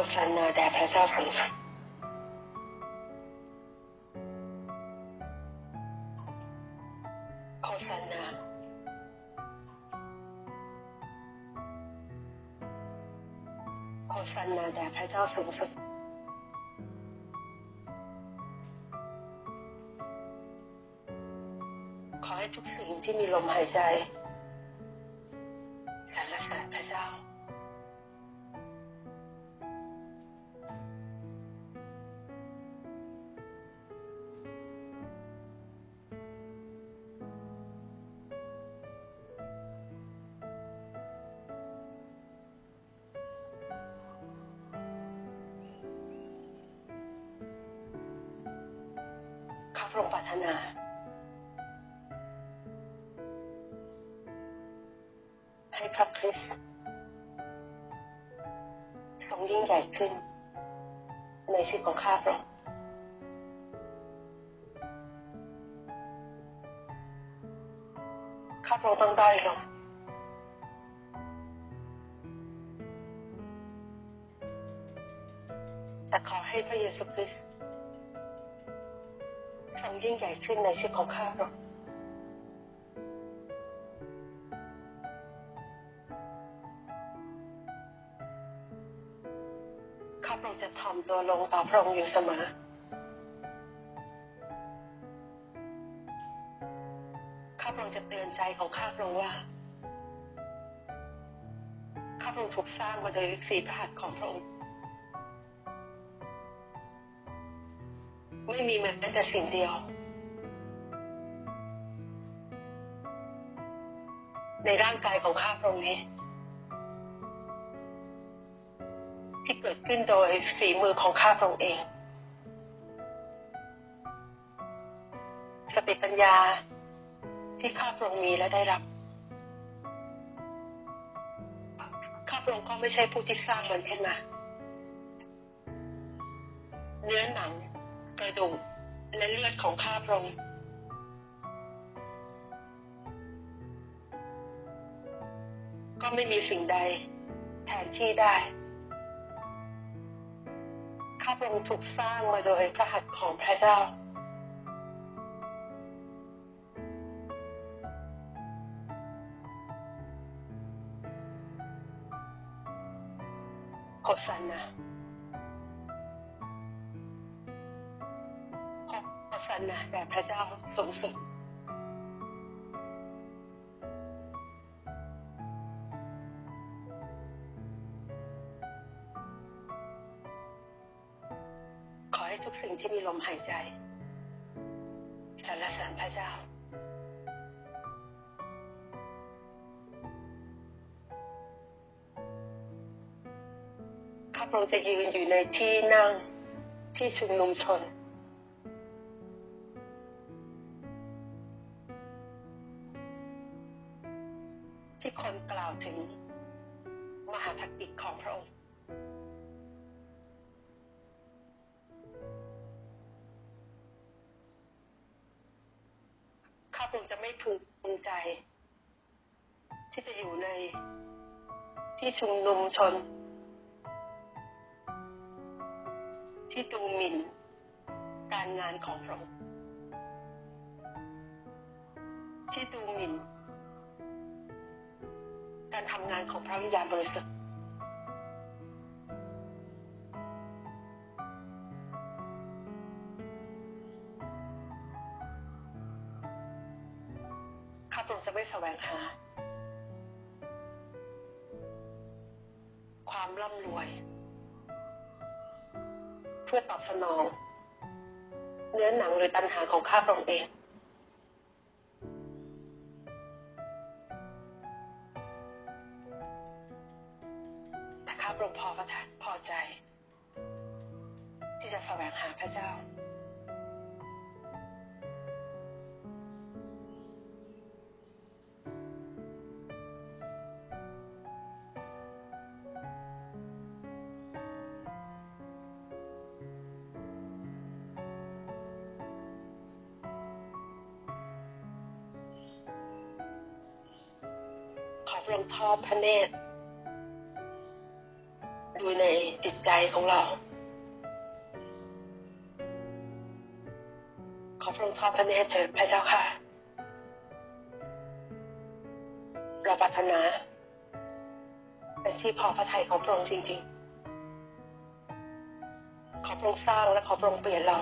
โฮซานนาแด่พระเจ้าสูงสุดโฮซานนาโฮซานาแด่พระเจ้าสูงสุดขอให้ทุกสิ่งที่มีลมหายใจ พระองค์ปรารถนา ให้พระคริสต์ทรงยิ่งใหญ่ขึ้น ในชีวิตของข้าพระองค์ข้าพระองค์ต้องได้ลงแต่ขอให้พระเยซูคริสต์ ทรงยิ่งใหญ่ขึ้นในชีวิตของข้าพระองค์ข้าพระองค์จะทอมตัวลงต่อพระองค์อยู่เสมอ ข้าพระองค์จะเตือนใจของข้าพระองค์ว่า ข้าพระองค์ถูกสร้างมาโดยสีพระหัตถ์ของพระองค์ ไม่มีแม้แต่สิ่งเดียว ในร่างกายของข้าพระองค์นี้ ที่เกิดขึ้นโดยฝีมือของข้าพระองค์เองสติปัญญาที่ข้าพระองค์มีและได้รับข้าพระองค์ก็ไม่ใช่ผู้ที่สร้างมันขึ้นมา เนื้อหนัง กระดูกและเลือดของข้าพระองค์ก็ไม่มีสิ่งใดแทนที่ได้ ข้าพระองค์ถูกสร้างมาโดยพระหัตถ์ของพระเจ้าโฮซานา นาแด่พระเจ้าสูงสุดขอให้ทุกสิ่งที่มีลมหายใจสรรเสริญพระเจ้าข้าพระองค์จะยืนอยู่ในที่นั่งที่ชุมนุมชน คนกล่าวถึงมหาทักกิจของพระองค์ข้าพงจะไม่พึงภูมิใจ ที่จะอยู่ในที่ชุมนุมชน ที่ดูหมิ่นการงานของพระองค์ที่ดูหมิ่น การทำงานของพระวิญญาณบริสุทธิ์ข้าพระองค์จะไม่แสวงหา ความร่ำรวย เพื่อตอบสนอง เนื้อหนังหรือตัณหาของข้าพระองค์เอง แต่ข้าพระอพอประทานพอใจ ที่จะแสวงหาพระเจ้า ขอพระองค์ทอดพระเนตร ดูในจิตใจของเรา ขอพระองค์ทอดพระเนตรเถิดพระเจ้าค่ะ เราปรารถนาเป็นที่พอพระทัยของพระองค์จริง ๆ ขอพระองค์สร้างและขอพระองค์เปลี่ยนเรา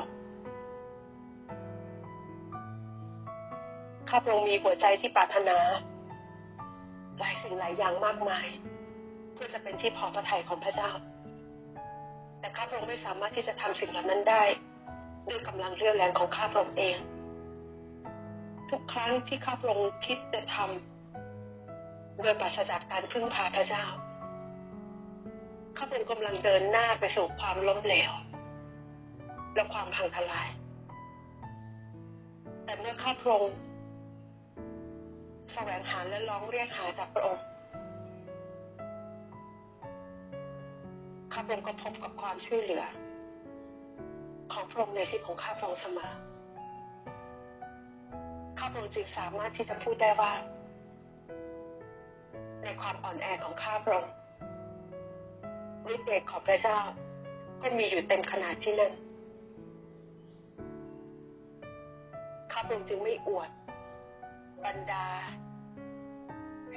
ข้าพระองค์มีหัวใจที่ปรารถนา หลายสิ่งหลายอย่างมากมาย เพื่อจะเป็นที่พอพระทัยของพระเจ้า แต่ข้าพระองค์ไม่สามารถที่จะทำสิ่งเหล่านั้นได้ด้วยกำลังเรี่ยวแรงของข้าพระองค์เอง ทุกครั้งที่ข้าพระองค์คิดจะทำโดยปราศจากการพึ่งพาพระเจ้า ข้าพระองค์กำลังเดินหน้าไปสู่ความล้มเหลวและความพังทลาย แต่เมื่อข้าพระองค์แสวงหาและร้องเรียกหาจากพระองค์ ข้าพระองค์ก็พบกับความช่วยเหลือ ของพระองค์ในชีวิตของข้าพระองค์เสมอข้าพระองค์จึงสามารถที่จะพูดได้ว่า ในความอ่อนแอของข้าพระองค์ฤทธิ์เดชของพระเจ้าก็มีอยู่เต็มขนาดที่นั่นข้าพระองค์จึงไม่อวด บรรดา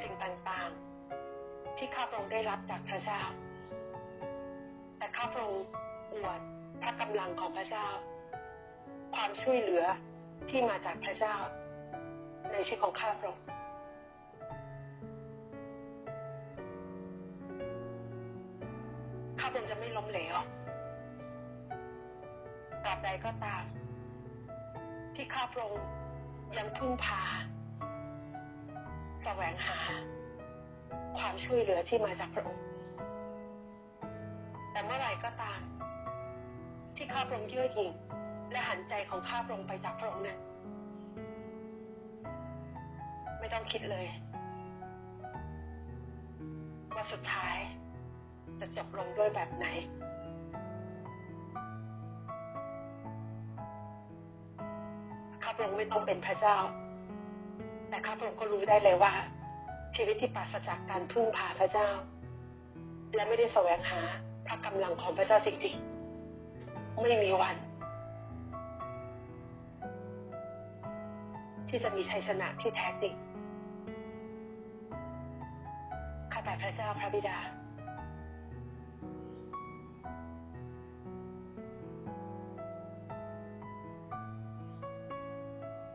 สิ่งต่างๆ ที่ข้าพระองค์ได้รับจากพระเจ้า ข้าพระองค์อวดพระกำลังของพระเจ้า ความช่วยเหลือที่มาจากพระเจ้า ในชีวิตของข้าพระองค์ข้าพระองค์จะไม่ล้มเหลวตราบใดก็ตาม ที่ข้าพระองค์ยังพึ่งพาแสวงหา ความช่วยเหลือที่มาจากพระองค์ มื่อไหร่ก็ตาม ที่ข้าพระองค์เยื่อหยิงและหันใจของข้าพระองค์ไปจากพระองค์นั้นไม่ต้องคิดเลย ว่าสุดท้ายจะจบลงด้วยแบบไหนข้าพระองค์ไม่ต้องเป็นพระเจ้า แต่ข้าพระองค์ก็รู้ได้เลยว่า ชีวิตที่ปราศจากการพึ่งพาพระเจ้า และไม่ได้แสวงหา ระกำลังของพระเจ้าจริงๆ ไม่มีวัน ที่จะมีชัยชนะที่แท้จริงข้าแต่พระเจ้าพระบิดา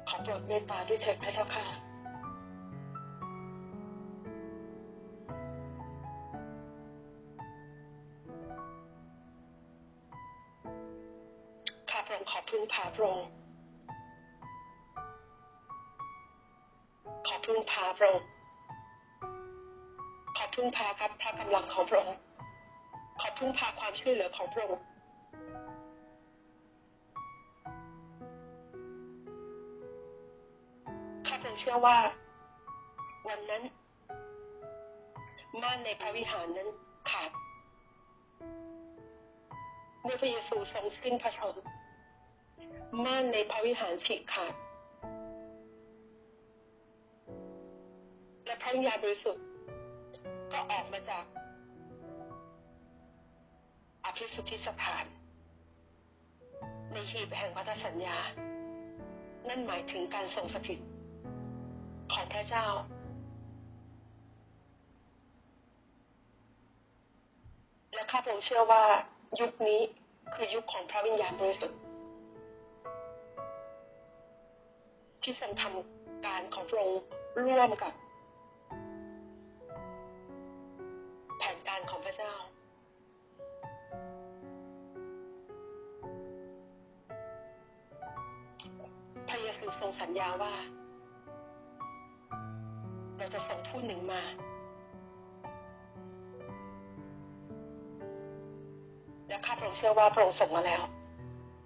ขอโปรดเมตตาด้วยเถิดพระเจ้าค่ะาพระองค์ขอพึ่งพาพระองค์ขอพึ่งพาพระองค์ขอพึ่งพาครับพระกำลังของพระองค์ขอพึ่งพาความช่วยเหลือของพระองค์ข้าพระองค์เชื่อว่า วันนั้นม่านในพระวิหารนั้นขาดเมื่อพระเยซูทรงสิ้นพระชนม์ ม่านในพระวิหารฉีกขาดและพระวิญญาณบริสุทธิ์ก็ออกมาจากอภิสุทธิสถาน ในหีบแห่งพันธสัญญา นั่นหมายถึงการทรงสถิตของพระเจ้า และข้าพงเชื่อว่ายุคนี้คือยุคของพระวิญญาณบริสุทธิ์ ที่ทรงทำการของพระองค์ร่วมกับ แผนการของพระเจ้า พระเยซูทรงสัญญาว่า เราจะส่งผู้หนึ่งมาและข้าพระองค์เชื่อว่าพระองค์ส่งมาแล้ว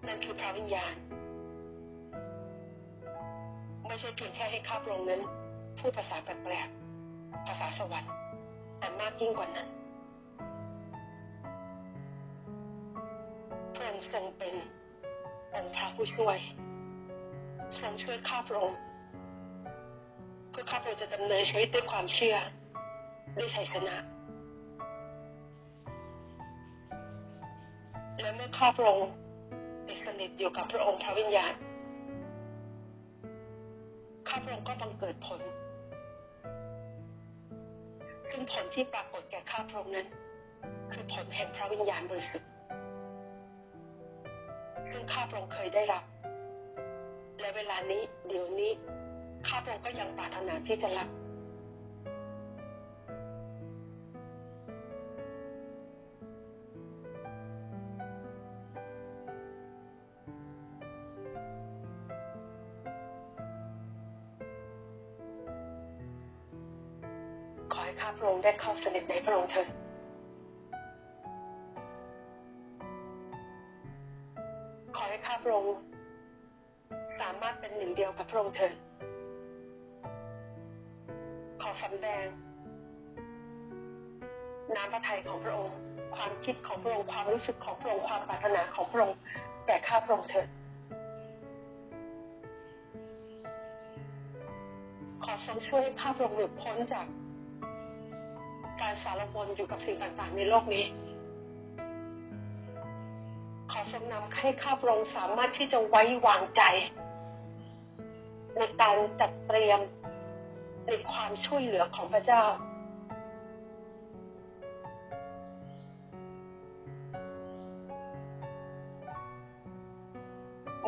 นั่นคือพระวิญญาณ ใช่เพียงแค่ให้ข้าพระองค์นั้นพูดภาษาแปลกๆ ภาษาสวรรค์ แต่มากยิ่งกว่านั้น พระองค์ทรงเป็นองค์พระผู้ช่วยทรงช่วยข้าพระองค์เพื่อข้าพระองค์จะดำเนินชีวิตด้วยความเชื่อด้วยชัยชนะ และเมื่อข้าพระองค์ติดสนิทอยู่กับพระองค์พระวิญญาณ พระองค์ก็บังเกิดผล ซึ่งผลที่ปรากฏแก่ข้าพระองค์นั้น คือผลแห่งพระวิญญาณบริสุทธิ์ซึ่งข้าพระองค์เคยได้รับ และเวลานี้ เดี๋ยวนี้ ข้าพระองค์ก็ยังปรารถนาที่จะรับ ขอให้ข้าพระองค์ได้เข้าสนิทในพระองค์เถิดขอให้ข้าพระองค์สามารถเป็นหนึ่งเดียวกับพระองค์เถิดขอสำแดงน้ำพระทัยของพระองค์ ความคิดของพระองค์ ความรู้สึกของพระองค์ ความปรารถนาของพระองค์แก่ข้าพระองค์เถิด ขอทรงช่วยให้ข้าพระองค์หลุดพ้นจาก สารวนอยู่กับสิ่งต่างๆในโลกนี้ ขอทรงนำให้ข้าพระองค์สามารถที่จะไว้วางใจ ในการจัดเตรียมในความช่วยเหลือของพระเจ้า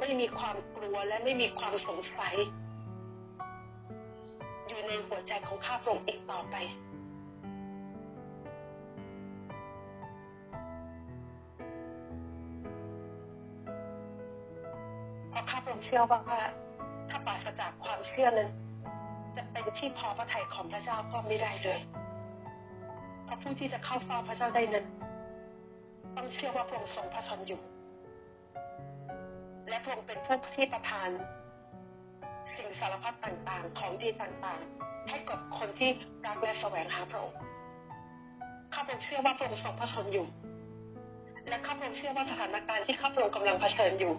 ไม่มีความกลัวและไม่มีความสงสัย อยู่ในหัวใจของข้าพระองค์อีกต่อไปะข้าพระองค์เชื่อว่า ถ้าปราศจากความเชื่อนั้นจะเป็นที่พอพระทัยของพระเจ้าก็ไม่ได้เลยเพราะผู้ที่จะเข้าเฝ้าพระเจ้าได้นั้นต้องเชื่อว่าพระองค์ทรงพระชนอยู่ และพระองค์เป็นผู้ที่ประทาน สิ่งสารพัดต่างๆ ของดีต่างๆ ให้กับคนที่รักและแสวงหาพระองค์ข้าพระองค์เชื่อว่าพระองค์ทรงพระชนอยู่ และข้าพระองค์เชื่อว่าสถานการณ์ที่ข้าพระองค์กำลังเผชิญอยู่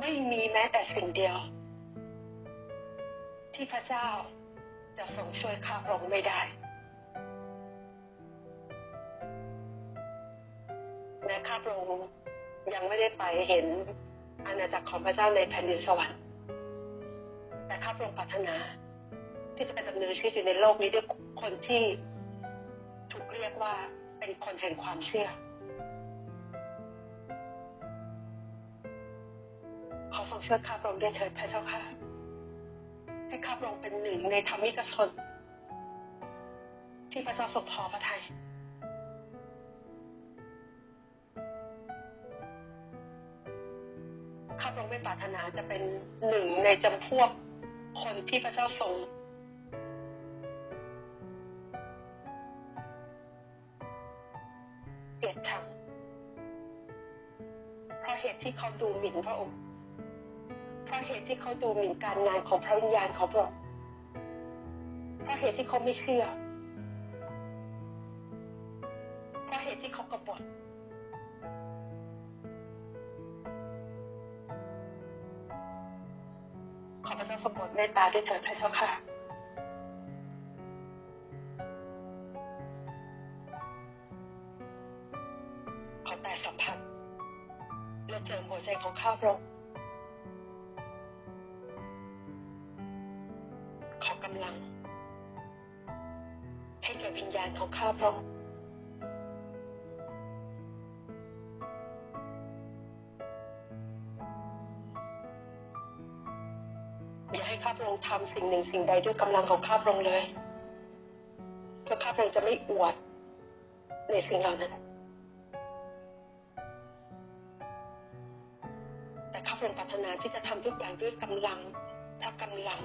ไม่มีแม้แต่สิ่งเดียว ที่พระเจ้าจะทรงช่วยข้าพระองค์ไม่ได้แม้ข้าพระองค์ยังไม่ได้ไปเห็นอาณาจักรของพระเจ้าในแผ่นดินสวรรค์ แต่ข้าพระองค์ปรารถนา ที่จะไปดำเนินชีวิตอยู่ในโลกนี้ด้วยคนที่ถูกเรียกว่าเป็นคนแห่งความเชื่อ ขอทรงช่วยข้าพระองค์ด้วยเถิดพระเจ้าค่ะ ให้ข้าพระองค์เป็นหนึ่งในธรรมิกชน ที่พระเจ้าทรงพอพระทัยข้าพระองค์ไม่ปรารถนาจะเป็นหนึ่งในจำพวกคนที่พระเจ้าทรงเกลียดชังเพราะเหตุที่เขาดูหมิ่นพระองค์ ที่เขาดูหมิ่นการงานของพระวิญญาณของพระองค์เพราะเหตุที่เขาไม่เชื่อเพราะเหตุที่เขากบฏขอพระเจ้าทรงโปรดเมตตาด้วยเถิดพระเจ้าค่ะ ให้ข้าพระองค์ทำสิ่งหนึ่งสิ่งใดด้วยกำลังของข้าพระองค์เลยเพื่อข้าพระองค์จะไม่อวดในสิ่งเหล่านั้น แต่ข้าพระองค์ปรารถนาที่จะทำทุกอย่างด้วยกำลังพระกำลัง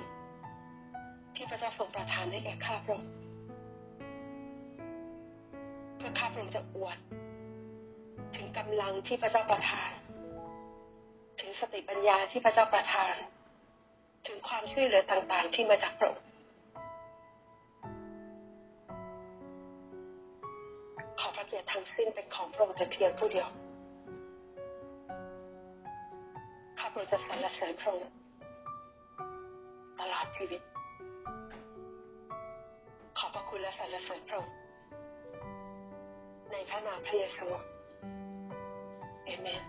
ที่พระเจ้าทรงประทานให้แก่ข้าพระองค์เพื่อข้าพระองค์จะอวด ถึงกำลังที่พระเจ้าประทาน ถึงสติปัญญาที่พระเจ้าประทาน ถึงความช่วยเหลือต่างๆ ที่มาจากพระองค์ขอพระเกียรติทั้งสิ้นเป็นของพระองค์แต่เพียงผู้เดียวข้าพระองค์จะสรรเสริญพระองค์ตลอดชีวิต ขอบพระคุณและสรรเสริญพระองค์ในพระนามพระเยซูเอเมน